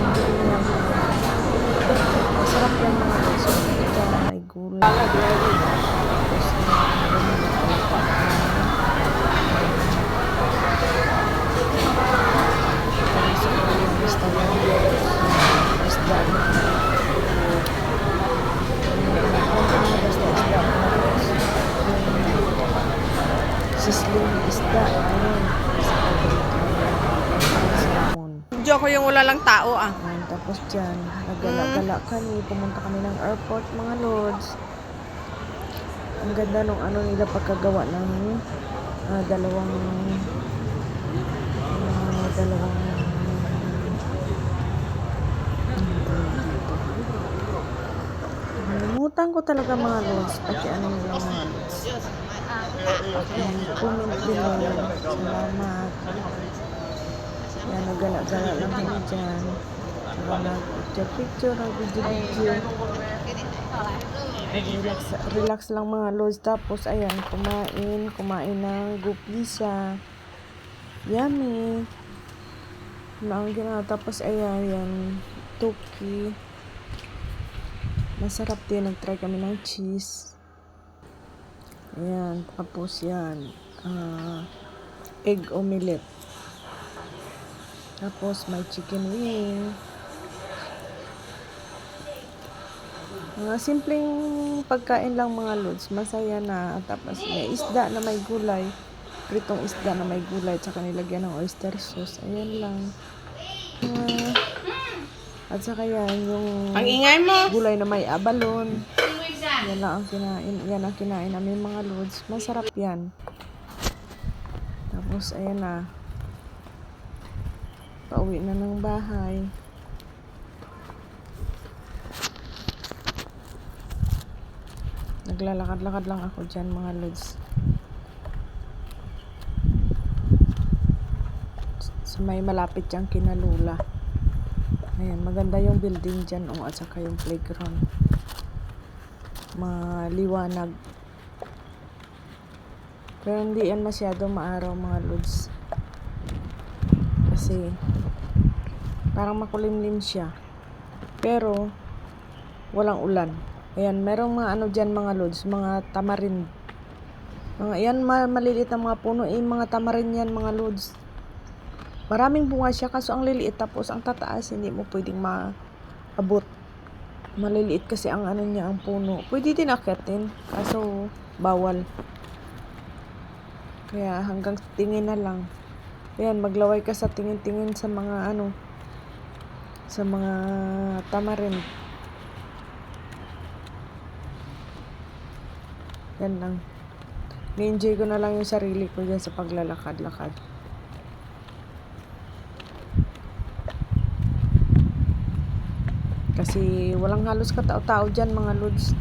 Ganyan, ganyan. Masarap yan mga lods. So, ito may gulay. Tapos, Tapos, yung isda yan. Isda. Diyo ko yung wala lang tao ah. Ayun, tapos dyan, nagala-gala kami, pumunta kami ng airport, mga lords. Ang ganda nung ano nila pagkagawa ng ah, dalawang ah, dalawang? Nalimutan ko talaga mga lords, pati ano nila mga lords. Ayan, comment below. Salamat. Yan, nagala-gala lang kami dyan. Saka nag-picture-picture, nag-video-video. Relax, relax lang mga lods. Tapos, ayan, kumain. Kumain ng gupisa. Yummy. Ano ang ginawa. Tapos, ayan, yan. Tuki. Masarap din. Nag-try kami ng cheese. Ayan. Tapos, yan. ah, egg omelette. Tapos may chicken wing. Mga simpleng pagkain lang mga lods. Masaya na. Tapos may isda na may gulay. Pritong isda na may gulay. Tsaka nilagyan ng oyster sauce. Ayan lang. Ah, at saka yan, yung Ang ingay mo. gulay na may abalon. Yan lang ang kinain. Yan ang kinain namin mga lods. Masarap yan. Tapos, ayan na. Pauwi na ng bahay. Naglalakad-lakad lang ako dyan mga lods. Sa may malapit dyan kinalula. Ayan, maganda yung building dyan o at saka yung playground. Maliwanag. Pero hindi yan masyado maaraw mga lods. Kasi parang makulimlim siya. Pero walang ulan. Ayan, merong mga ano dyan mga lods, mga tamarin. Mga, yan, ma- maliliit na mga puno. Eh, mga tamarin yan mga lods. Maraming bunga siya, kaso ang liliit. Tapos ang tataas, hindi mo pwedeng maabot. Maliliit kasi ang ano niya, ang puno. Pwede din akitin, kaso bawal. Kaya hanggang tingin na lang. Ayan, maglaway ka sa tingin-tingin sa mga ano, sa mga tamarin. Yan lang. Ni-enjoy ko na lang yung sarili ko dyan sa paglalakad-lakad. Kasi walang halos katao-tao dyan mga lods.